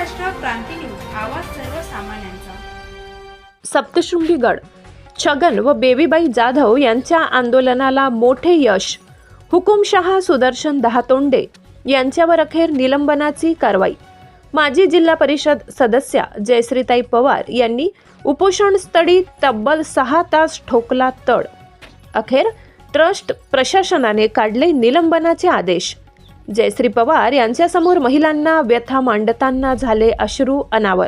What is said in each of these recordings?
Maharashtra Kranti news आवाज सर्वसामान्यांचा. सप्तशृंगी गड छगन व बेबीबाई जाधव यांच्या आंदोलनाला मोठे यश. हुकुमशहा सुदर्शन दहातोंडे यांच्यावर अखेर निलंबनाची कारवाई. माजी जिल्हा परिषद सदस्या जयश्रीताई पवार यांनी उपोषणस्थळी तब्बल सहा तास ठोकला तड अखेर ट्रस्ट प्रशासनाने काढले निलंबनाचे आदेश. जयश्री पवार यांच्यासमोर महिलांना व्यथा मांडताना झाले अश्रू अनावर.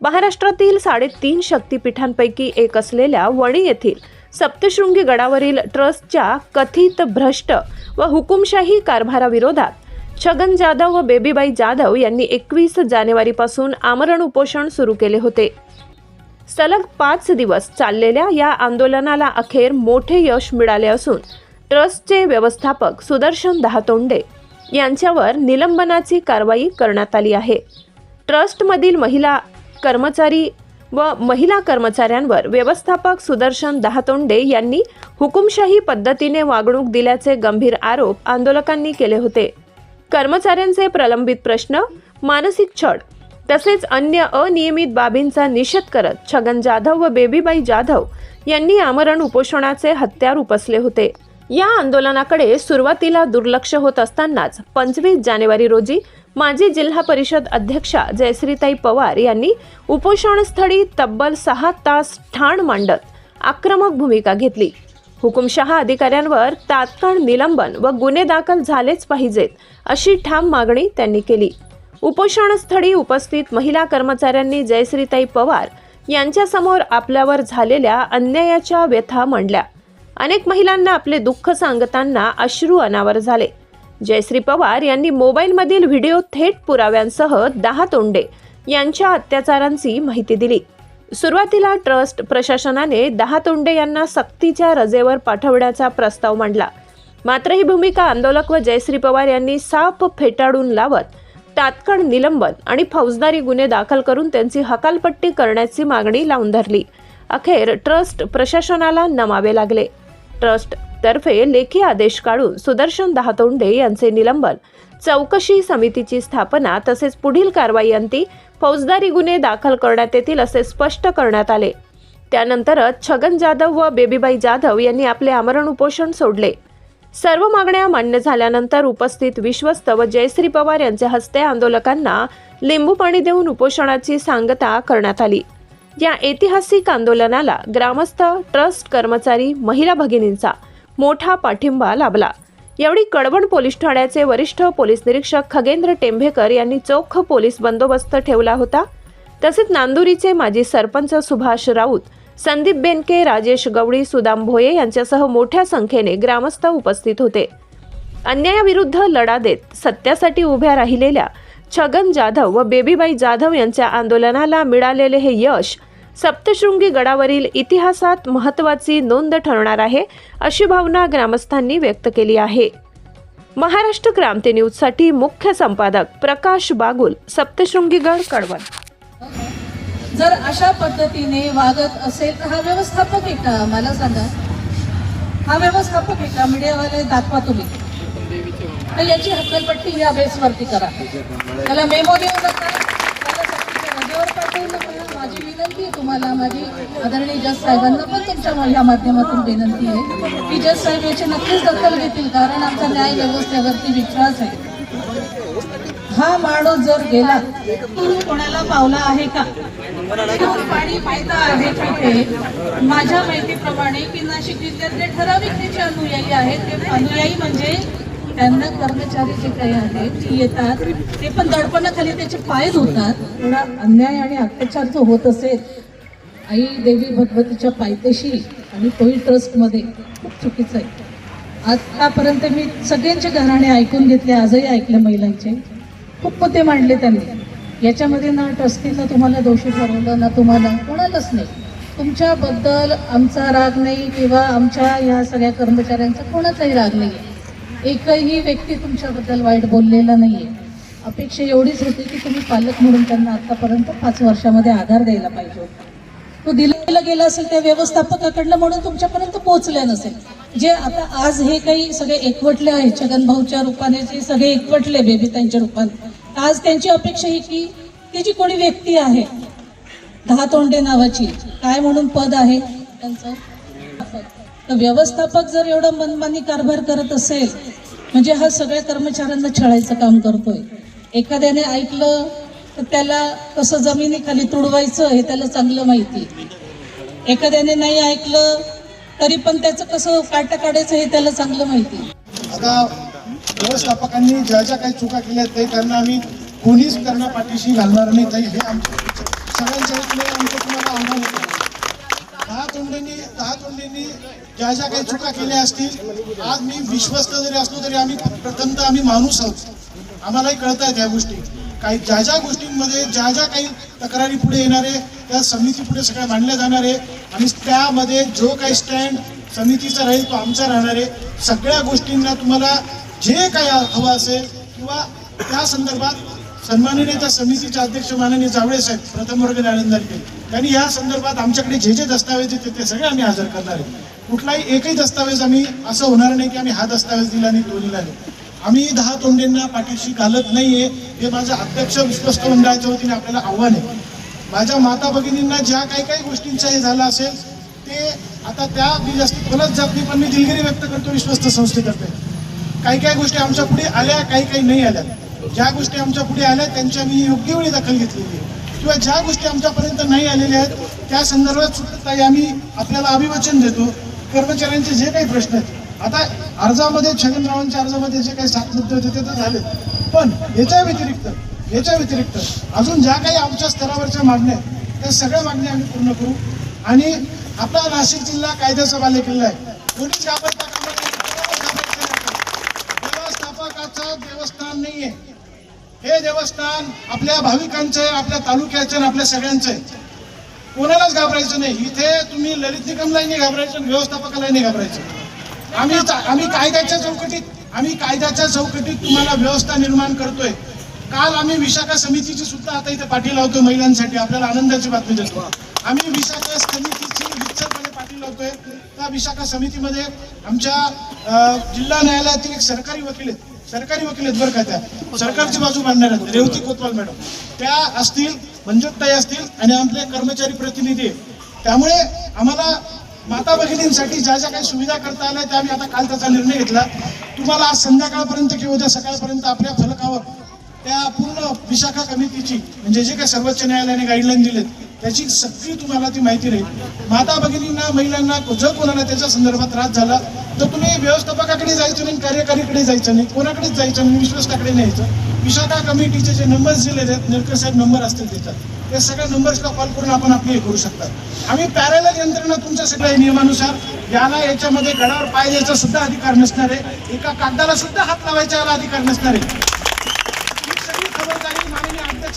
महाराष्ट्रातील साडेतीन शक्तिपीठांपैकी एक असलेल्या वणी येथील सप्तशृंगी गडावरील ट्रस्टच्या कथित भ्रष्ट व हुकुमशाही कारभाराविरोधात छगन जाधव व बेबीबाई जाधव यांनी एकवीस जानेवारीपासून आमरण उपोषण सुरू केले होते. सलग पाच दिवस चाललेल्या या आंदोलनाला अखेर मोठे यश मिळाले असून ट्रस्टचे व्यवस्थापक सुदर्शन दहातोंडे यांच्यावर निलंबनाची कारवाई करण्यात आली आहे. ट्रस्टमधील महिला कर्मचारी व महिला कर्मचाऱ्यांवर व्यवस्थापक सुदर्शन दहातोंडे यांनी हुकुमशाही पद्धतीने वागणूक दिल्याचे गंभीर आरोप आंदोलकांनी केले होते. कर्मचाऱ्यांचे प्रलंबित प्रश्न मानसिक छळ तसेच अन्य अनियमित बाबींचा निषेध करत छगन जाधव व बेबीबाई जाधव यांनी आमरण उपोषणाचे हत्यार उपसले होते. या आंदोलनाकडे सुरुवातीला दुर्लक्ष होत असतानाच पंचवीस जानेवारी रोजी माजी जिल्हा परिषद अध्यक्षा जयश्रीताई पवार यांनी उपोषणस्थळी तब्बल सहा तास ठाण मांडत आक्रमक भूमिका घेतली. हुकुमशहा अधिकाऱ्यांवर तात्काळ निलंबन व गुन्हे दाखल झालेच पाहिजेत अशी ठाम मागणी त्यांनी केली. उपोषणस्थळी उपस्थित महिला कर्मचाऱ्यांनी जयश्रीताई पवार यांच्यासमोर आपल्यावर झालेल्या अन्यायाच्या व्यथा मांडल्या. अनेक महिलांना आपले दुःख सांगताना अश्रू अनावर झाले. जयश्री पवार यांनी मोबाईलमधील व्हिडिओ थेट पुराव्यांसह दहा तोंडे यांच्या अत्याचारांची माहिती दिली. सुरुवातीला ट्रस्ट प्रशासनाने दहा तोंडे यांना सक्तीच्या रजेवर पाठवण्याचा प्रस्ताव मांडला. मात्र ही भूमिका आंदोलक व जयश्री पवार यांनी साफ फेटाळून लावत तात्काळ निलंबन आणि फौजदारी गुन्हे दाखल करून त्यांची हकालपट्टी करण्याची मागणी लावून धरली. अखेर ट्रस्ट प्रशासनाला नमावे लागले. ट्रस्ट तर्फे लेखी आदेश काढून सुदर्शन दहातोंडे यांचे निलंबन. चौकशी समितीची स्थापना तसेच पुढील कारवाई अंती फौजदारी गुन्हे दाखल करण्यात येतील असे स्पष्ट करण्यात आले. त्यानंतरच छगन जाधव व बेबीबाई जाधव यांनी आपले आमरण उपोषण सोडले. सर्व मागण्या मान्य झाल्यानंतर उपस्थित विश्वस्त व जयश्री पवार यांच्या हस्ते आंदोलकांना लिंबू पाणी देऊन उपोषणाची सांगता करण्यात आली. या ऐतिहासिक आंदोलनाला ग्रामस्थ ट्रस्ट कर्मचारी महिला भगिनींचा मोठा पाठिंबा लाभला. यावेळी कडवण पोलीस ठाण्याचे वरिष्ठ पोलीस निरीक्षक खगेंद्र टेंभेकर यांनी चोख पोलीस बंदोबस्त ठेवला होता. तसेच नांदुरीचे माजी सरपंच सुभाष राऊत संदीप बेनके राजेश गवळी सुदाम भोये यांच्यासह मोठ्या संख्येने ग्रामस्थ उपस्थित होते. अन्यायाविरुद्ध लढा देत सत्यासाठी उभ्या राहिलेल्या छगन जाधव व बेबीबाई जाधव यांच्या आंदोलनाला मिळालेले हे यश सप्तशृंगी गडावरील इतिहासात महत्त्वाची नोंद ठरणार आहे अशी भावना ग्रामस्थांनी व्यक्त केली आहे. महाराष्ट्र क्रांती न्यूजसाठी मुख्य संपादक प्रकाश बागुल सप्तशृंगीगड कळवण जर अशा पद्धतीने वागत असेल तर हा व्यवस्थापक आहे मला सांगा. हा व्यवस्थापक आहे मीडियावाले दाखवा तुम्ही. तर याची हक्कलपट्टी या बेसवरती करा. त्याला मेमो देऊ नका त्याला पाठवू नका विनंती आहे तुम्हाला माझी आदरणीय जज साहेबांना पण तुमच्या या माध्यमातून विनंती आहे. की जज साहेब याची नक्कीच दखल घेतील कारण आमचा न्याय व्यवस्थेवरती विश्वास आहे. हा माणूस जर गेला तुम्ही कोणाला पावला आहे का? पाणी पायदा आहे तिथे. माझ्या माहितीप्रमाणे की नाशिक जिल्ह्यातले ठराविक त्याचे अनुयायी आहेत ते अनुयायी म्हणजे त्यांना कर्मचारी जे काही आहेत ते येतात ते पण दडपणाखाली त्याचे पाय धुतात. एवढा अन्याय आणि अत्याचार जो होत असेल आई देवी भगवतीच्या पायथ्याशी आणि तोही ट्रस्टमध्ये खूप चुकीचं आहे. आतापर्यंत मी सगळ्यांचे घराणे ऐकून घेतले आजही ऐकले महिलांचे. खूप मुद्दे मांडले त्यांनी. याच्यामध्ये ना ट्रस्टीनं तुम्हाला दोषी ठरवलं ना तुम्हाला कोणालाच नाही. तुमच्याबद्दल आमचा राग नाही किंवा आमच्या या सगळ्या कर्मचाऱ्यांचा कोणाचाही राग नाही आहे एकही व्यक्ती तुमच्याबद्दल वाईट बोललेला नाही आहे अपेक्षा एवढीच होती की तुम्ही पालक म्हणून त्यांना आतापर्यंत पाच वर्षामध्ये आधार द्यायला पाहिजे होता. तो दिलेला गेला असेल त्या व्यवस्थापकाकडनं म्हणून तुमच्यापर्यंत पोहोचल्या नसेल. जे आता आज हे काही सगळे एकवटले आहेत छगन भाऊच्या रूपाने जे सगळे एकवटले बेबी त्यांच्या रूपाने आज त्यांची अपेक्षा ही की ती जी कोणी व्यक्ती आहे दहा तोंडे नावाची काय म्हणून पद आहे त्यांचं तर व्यवस्थापक जर एवढं मनमानी कारभार करत असेल म्हणजे हा सगळ्या कर्मचाऱ्यांना छळायचं काम करतोय. एखाद्याने ऐकलं तर त्याला कसं जमिनीखाली तुडवायचं हे त्याला चांगलं माहिती एखाद्याने नाही ऐकलं तरी पण त्याचं कसं काट काढायचं हे त्याला चांगलं माहिती आता व्यवस्थापकांनी ज्या ज्या काही चुका केल्या ते त्यांना आम्ही कोणीच त्यांना पाठीशी घालणार नाही. हे आमच्या सगळ्यांच्या आमचं तुम्हाला आव्हान होतं. दहा तोंडींनी दहा तोंडींनी ज्या ज्या काही चुका केल्या असतील आज मी विश्वस्त जरी असलो तरी आम्ही प्रथमतः आम्ही माणूस आहोत. आम्हालाही कळत आहेत ह्या गोष्टी. काही ज्या ज्या गोष्टींमध्ये ज्या ज्या काही तक्रारी पुढे येणार आहे त्या समिती पुढे सगळ्या मांडल्या जाणार आहे आणि त्यामध्ये जो काही स्टँड समितीचा राहील तो आमचा राहणार आहे. सगळ्या गोष्टींना तुम्हाला जे काही हवं असेल किंवा त्या संदर्भात सन्माननीय त्या समितीचे अध्यक्ष माननीय जावळे साहेब प्रथम वर्ग आनंदारके त्यांनी या संदर्भात आमच्याकडे जे जे दस्तावेज येते ते सगळे आम्ही हजर करणार आहे कुठलाही एकही दस्तावेज आम्ही असं होणार नाही की आम्ही हा दस्तावेज दिला नाही तो दिला नाही. आम्ही दहा तोंडेंना पाठीशी घालत नाहीये. हे माझं अध्यक्ष विश्वस्त मंडळाच्या वतीने आपल्याला आव्हान आहे. माझ्या माता भगिनींना ज्या काही काही गोष्टींचं हे झालं असेल ते आता त्या मी जास्त बोलत जात नाही पण मी दिलगिरी व्यक्त करतो विश्वस्त संस्थेतर्फे. काही काही गोष्टी आमच्या पुढे आल्या काही काही नाही आल्या. ज्या गोष्टी आमच्या पुढे आल्या त्यांच्या मी योग्य वेळी दखल घेतलेली आहे. किंवा ज्या गोष्टी आमच्यापर्यंत नाही आलेल्या आहेत त्या संदर्भात सुद्धा काही आम्ही आपल्याला अभिवचन देतो. कर्मचाऱ्यांचे जे काही प्रश्न आहेत आता अर्जामध्ये छगनरावांच्या अर्जामध्ये जे काही सात मुद्दे होते ते तर झाले पण याच्या व्यतिरिक्त याच्या व्यतिरिक्त अजून ज्या काही आमच्या स्तरावरच्या मागण्या आहेत त्या सगळ्या मागण्या आम्ही पूर्ण करू. आणि आपला नाशिक जिल्हा कायद्याचा बालेकिल्ला आहे. कोणीच घाबरता कामा नाही. आहे हे देवस्थान आपल्या भाविकांचं आहे आपल्या तालुक्याचं आणि आपल्या सगळ्यांचं. आहे कोणालाच घाबरायचं नाही. इथे तुम्ही ललित निगमलाही नाही घाबरायचं व्यवस्थापकालाही नाही घाबरायचं. आम्ही आम्ही कायद्याच्या चौकटीत आम्ही कायद्याच्या चौकटीत तुम्हाला व्यवस्था निर्माण करतोय. काल आम्ही विशाखा समितीची सुद्धा आता इथे पाठी लावतो महिलांसाठी. आपल्याला आनंदाची बातमी देतो. आम्ही विशाखा समितीची विच्चरपणे पाठी लावतोय. त्या विशाखा समितीमध्ये आमच्या जिल्हा न्यायालयातील एक सरकारी वकील आहेत. सरकारी वकील आहेत बरं का त्या. सरकारची बाजू मांडणार आहेत. रेवती कोतवाल मॅडम. त्या असतील मंजुताई असतील आणि आपले कर्मचारी प्रतिनिधी त्यामुळे आम्हाला माता भगिनींसाठी ज्या ज्या काही सुविधा करता आल्या त्या आम्ही आता काल त्याचा निर्णय घेतला. तुम्हाला आज संध्याकाळपर्यंत किंवा उद्या सकाळपर्यंत आपल्या फलकावर त्या पूर्ण विशाखा कमिटीची म्हणजे जे काही सर्वोच्च न्यायालयाने गाईडलाईन दिलेत त्याची सगळी तुम्हाला ती माहिती राहील. माता भगिनींना महिलांना जर कोणाला त्याच्या संदर्भात त्रास झाला तर तुम्ही व्यवस्थापकाकडे जायचं नाही कार्यकारीकडे जायचं नाही कोणाकडेच जायचं नाही विश्वस्ताकडे नाही यायचं. विशाखा कमिटीचे जे नंबर्स दिलेले आहेत निरकर साहेब नंबर असतील त्याच्यात. त्या सगळ्या नंबर्सला कॉल करून आपण आपली हे करू शकतात. आम्ही पॅरल यंत्रणा तुमच्या सगळ्या नियमानुसार याला याच्यामध्ये गडावर पाय द्यायचा सुद्धा अधिकार नसणार आहे एका कागदाला सुद्धा हात लावायचा याला अधिकार नसणार आहे ही सगळी खबरदारी माननीय अध्यक्ष विश्वस्त मंडळाने चालीने घेतलेली आहे